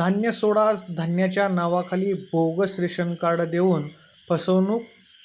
धान्य सोडा धान्याच्या नावाखाली बोगस रेशन कार्ड देऊन फसवणूक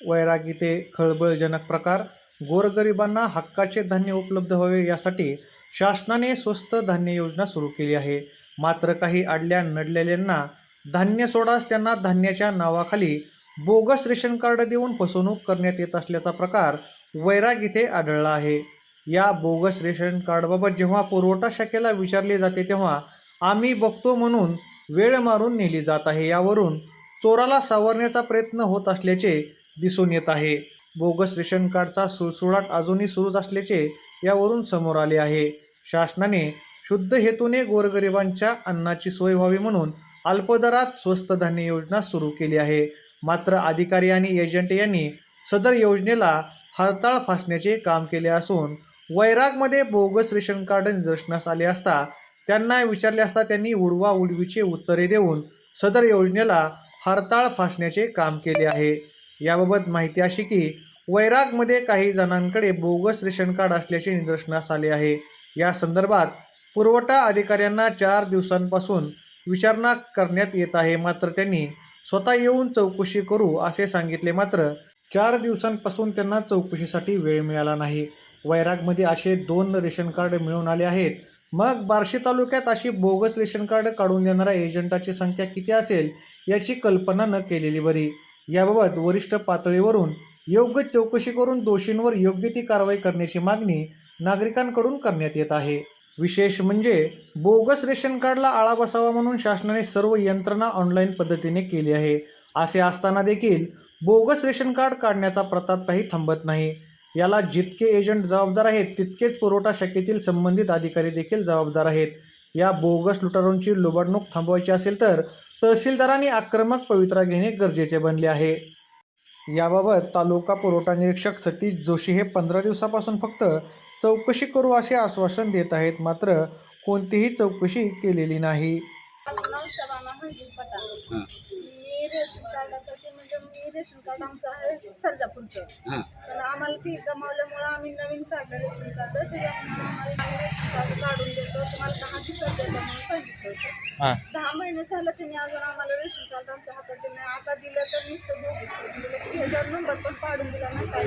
वैरागी ते खळबळजनक प्रकार गोरगरिबांना हक्काचे धान्य उपलब्ध व्हावे यासाठी शासनाने स्वस्त धान्य योजना सुरू केली आहे. मात्र काही अडल्या नडलेल्यांना धान्य सोडाच त्यांना धान्याच्या नावाखाली बोगस रेशन कार्ड देऊन फसवणूक करण्यात येत असल्याचा प्रकार वैराग इथे आढळला आहे. या बोगस रेशन कार्डबाबत जेव्हा पुरवठा शाखेला विचारले जाते तेव्हा आम्ही बघतो म्हणून वेळ मारून नेली जात आहे. यावरून चोराला सावरण्याचा प्रयत्न होत असल्याचे दिसून येत आहे. बोगस रेशन कार्डचा सुळसुळाट अजूनही सुरूच असल्याचे यावरून समोर आले आहे. शासनाने शुद्ध हेतूने गोरगरिबांच्या अन्नाची सोय व्हावी म्हणून अल्पदरात स्वस्त धान्य योजना सुरू केली आहे. मात्र अधिकारी आणि एजंट यांनी सदर योजनेला हरताळ फासण्याचे काम केले असून वैरागमध्ये बोगस रेशन कार्ड निदर्शनास आले असता त्यांना विचारले असता त्यांनी उडवा उडवीचे उत्तरे देऊन सदर योजनेला हरताळ फासण्याचे काम केले आहे. याबाबत माहिती अशी की वैरागमध्ये काही जणांकडे बोगस रेशन कार्ड असल्याचे निदर्शनास आले आहे. या संदर्भात पुरवठा अधिकाऱ्यांना चार दिवसांपासून विचारणा करण्यात येत आहे. मात्र त्यांनी स्वतः येऊन चौकशी करू असे सांगितले. मात्र चार दिवसांपासून त्यांना चौकशीसाठी वेळ मिळाला नाही. वैरागमध्ये असे दोन रेशन कार्ड मिळून आले आहेत. मग बार्शी तालुक्यात अशी बोगस रेशन कार्ड काढून देणाऱ्या एजंटाची संख्या किती असेल याची कल्पना न केलेली बरी. याबाबत वरिष्ठ पातळीवरून योग्य चौकशी करून दोषींवर योग्य ती कारवाई करण्याची मागणी नागरिकांकडून करण्यात येत आहे. विशेष म्हणजे बोगस रेशन कार्डला आळा बसावा म्हणून शासनाने सर्व यंत्रणा ऑनलाईन पद्धतीने केली आहे. असे असताना देखील बोगस रेशन कार्ड काढण्याचा प्रताप काही थांबत नाही. याला जितके एजंट जबाबदार आहेत तितकेच पुरवठा शाखेतील संबंधित अधिकारी देखील जबाबदार आहेत. या बोगस लुटारूंची लुबाडणूक थांबवायची असेल तर तहसीलदारांनी आक्रमक पवित्रा घेणे गरजेचे बनले आहे. याबाबत तालुका पुरवठा निरीक्षक सतीश जोशी हे पंधरा दिवसापासून फक्त चौकशी करू असे आश्वासन देत आहेत मात्र कोणतीही चौकशी केलेली नाही. मी रेशन कार्डासाठी म्हणजे मी रेशन कार्ड आमचं आहे सर्जापूरचं हां. पण आम्हाला ती गमावल्यामुळं आम्ही नवीन काढलं रेशन कार्ड त्याच्यामुळे आम्हाला आम्ही रेशन कार्ड काढून देतो. तुम्हाला दहा दिवसात देतो म्हणून सांगितलं होतं. हां. दहा महिने झालं त्यांनी अजून आम्हाला रेशन कार्ड आमच्या हातात दिलं नाही. आता दिलं तर नुसतं बोगस करून दिलं. की ह्याच्यावर नंबर पण काढून दिला नाही काय.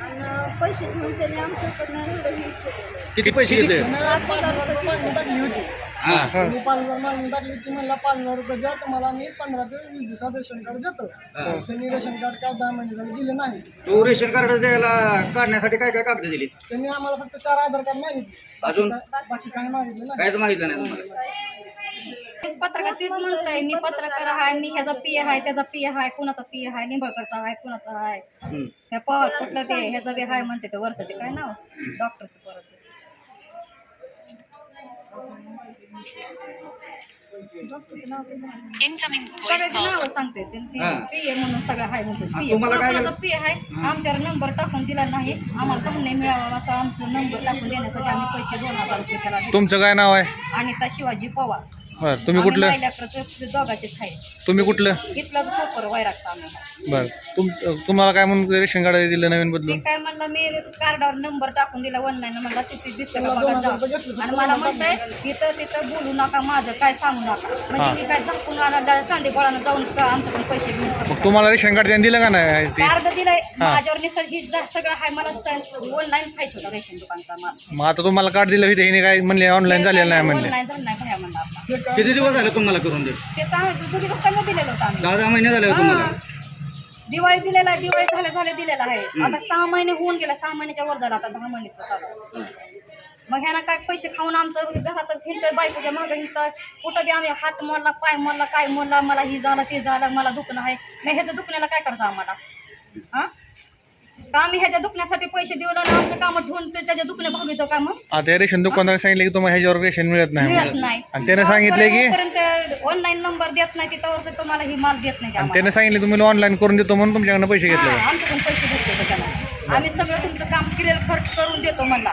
आणि पैसे घेऊन त्यांनी आमच्याकडनं एवढं हे केलेलं आहे. किती पैसे घेतले? पाच हजार रुपये मागणी टाकली होती हां. मी पाच हजार मागणी टाकली ती म्हणला पाच हजार रुपये द्या तुम्हाला मी पंधरा ते वीस दिवसात रेशन कार्ड देतो. हा. त्यांनी रेशन कार्ड काय दहा महिने झाले दिले नाही. तू रेशन कार्ड द्यायला काढण्यासाठी काय काय कागद दिली त्यांनी आम्हाला फक्त चार आधार कार्ड मागितले. अजून? बाकी- बाकी काही मागितले नाही. कायच मागितलं नाही तुम्हाला? तेच पत्रकार तेच म्हणताय मी पत्रकार आहे मी ह्याचा पी आहे त्याचा पी आहे कुणाचा पी आहे निंबळकरचा आहे कुणाचा आहे? हम्म. हे पवार कुठलं ते ह्याचा बी आहे म्हणते ते वरचं ते काय नाव? डॉक्टरचं परत. सगळ्याची नावं सांगते. हा. पी म्हणून सगळं आहे म्हणते. पी तुम्हाला काय कुणाचा पी आहे? आमच्यावर नंबर टाकून दिला नाही. आम्हाला कमी नाही मिळावा असा आमचं नंबर टाकून देण्यासाठी आम्ही पैसे दोन हजार रुपये त्याला दिले. तुमचं काय नाव आहे? अनिता शिवाजी पवार. बरं तुम्ही कुठलं? दोघाचेच आहे तुम्ही कुठलं? इथलाच कोपर वैरागचा आम्ही. बरं. तुम तुम्हाला काय म्हणून रेशन कार्ड दिलं नवीन ते बदलून? काय म्हणलं मी कार्डावर नंबर टाकून दिला ऑनलाईन म्हणला तिथे दिसतं का बघा. आणि मला म्हणताय तिथं तिथं बोलू नका माझं काय सांगू नका. हा. म्हणजे मी काय झाकून आला सांदे गोळानं जाऊन का आमच्याकडून पैसे घेऊन मग तुम्हाला रेशन कार्ड त्यांनी दिलं का नाही? ते कार्ड दिलंय. माझ्यावर निसर्ग ही जा- सगळं आहे मला ऑनलाईन खायचं होतं रेशन दुकानचा माल. मग आता तुम्हाला कार्ड दिलं होते हिने काय म्हणले ऑनलाईन झालेलं नाही म्हणले. ऑनलाईन झालं नाही भया म्हणलं आपला किती दिवस झाले तुम्हाला करून दे ते सांग दिलेलं होतं आम्ही. दहा दहा महिने झाले हो तुम्हाला. हा. दिवाळी दिलेला आहे दिवाळी झाल्या झाल्या दिलेला आहे. आता सहा महिने होऊन गेला सहा महिन्याच्या वर झाला आता दहा महिन्याचं चालू. मग ह्यानं काय पैसे खाऊन आमचं घरातच हिंडतोय बायकोच्या मागं हिंडतोय. कुठं बी आम्ही हात मोडला पाय मोडला काय मोडला मला ही झालं ते झालं मला दुखणं आहे. मग ह्याच्या दुखण्याला काय करायचं आम्हाला? हा? का आम्ही ह्याच्या दुखण्यासाठी पैसे देऊ आणि आमचं काम ठेवून ते त्याच्या दुखणे भागवितो का मग? आता रेशन दुकानदार सांगितले की तुम्हाला ह्याच्यावर रेशन मिळत नाही मिळत म्हणून. नाही. आणि त्याने सांगितले की ऑनलाईन नंबर देत नाही तिथं तुम्हाला ही माल देत नाही आणि आम्हाला. त्याने सांगितले तुम्ही ऑनलाईन करून देतो म्हणून तुमच्याकडनं पैसे घेतले. हा, आमच्याकडून पैसे घेतले त्याला. आम्ही सगळं तुमचं काम क्लिअर खर्च करून देतो म्हणला.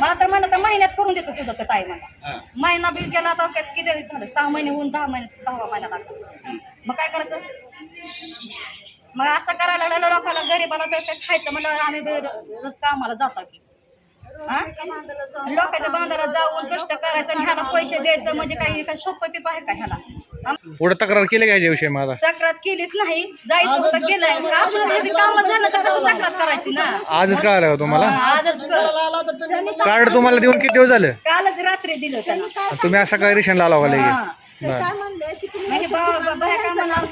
मला तर म्हणलं तर महिन्यात करून देतो तुझं तर ताई हां. महिना बिल गेला आता काय किती झालं? सहा महिने होऊन दहा महिने दहावा महिना लागला. मग काय करायचं? मग असं करायला लागलं लोकांना गरीबाला तर ते खायचं म्हणलं आम्ही रोज कामाला जातो की. हा? लोकांच्या बांधाला जाऊन कष्ट करायचं आणि ह्याला पैसे द्यायचं म्हणजे काही काही सोपं पिप आहे का ह्याला? पुढे तक्रार केली का ह्याच्याविषयी माझा तक्रार केलीच नाही. जायचं होतं गेलं आपण काम झालं तर कसं तक्रार करायची ना? आजच कळालं का तुम्हाला? आजच कर. आला तर त्यांनी कार्ड तुम्हाला देऊन किती दिवस झालं? कालच रात्री दिलं त्याला तुम्ही असं काय रेशन लगेच हा. ते काय म्हणले की तुम्ही म्हणजे बा- कामाला नाव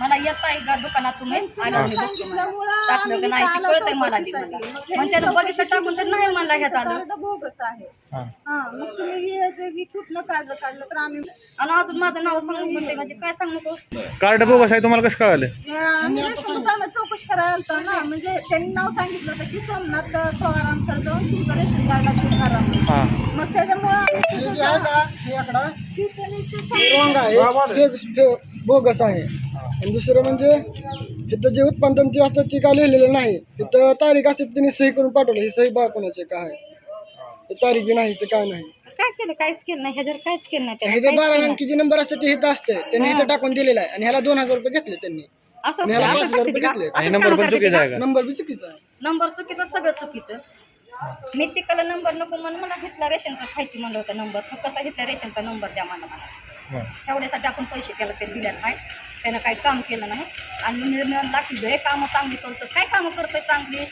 मला येत आहे का दुकानात तुम्ही बघतो सांगितल्यामुळं. टाकलं आम्ही नाही ते कळतंय मला ती चौकशीसाठी. मला मग मग त्यांनी त्यानं चौकशी बघितलं टाकून तर नाही म्हणला ह्यात आलं. कार्ड बोगस आहे. हा. हा मग तुम्ही हे जे की कुठलं कार्ड काढलं तर आम्ही आणि अजून माझं नाव सांगून म्हणजे काय सांग नको? कार्ड बोगस आहे तुम्हाला कसं कळालं? आम्ही रेशन दुकानात चौकशी करायला आलतो ना म्हणजे त्यांनी नाव सांगितलं होतं की सोमनाथ पवारांकडे जाऊन तुमचं रेशन कार्ड चेक करा म्हणून. हा. मग त्याच्यामुळं आम्ही हे तिथं जे आहे जाऊन- का? हे आकडा ते हे. रॉंग आहे फे- बोगस आहे. आणि दुसरं म्हणजे इथं जे उत्पादन ते असतं ते काय लिहिलेलं नाही. इथं तारीख असते त्यांनी सही करून पाठवलं. ही सही बा कोणाची काय ते तारीख बी नाही ते काय नाही. काय केलं? काहीच केलं नाही. ह्याच्यावर काहीच केलं नाही हे त्याला जे बारा नाही. अंकीचे नंबर असते ते इथं असते. त्यांनी इथं टाकून दिलेलं आहे. आणि ह्याला दोन हजार रुपये घेतले त्यांनी. असं आणि ह्याला असं पाच हजार करते रुपये का? घेतले. नंबर चुकीचा का? आहे का? नंबर बी चुकीचा आहे. नंबर चुकीचं सगळं चुकीचं. मी तिकडला नंबर नको म्हणून मला घेतला रेशनचा खायची म्हणलं होतं नंबर. मग कसा घेतला रेशनचा नंबर द्या मला मला. एवढ्यासाठी आपण पैसे त्याला ते दिलेलं नाही त्यानं काही काम केलं नाही. आणि मिळून दाखवलं हे कामं चांगली करतो काय कामं करतोय चांगली?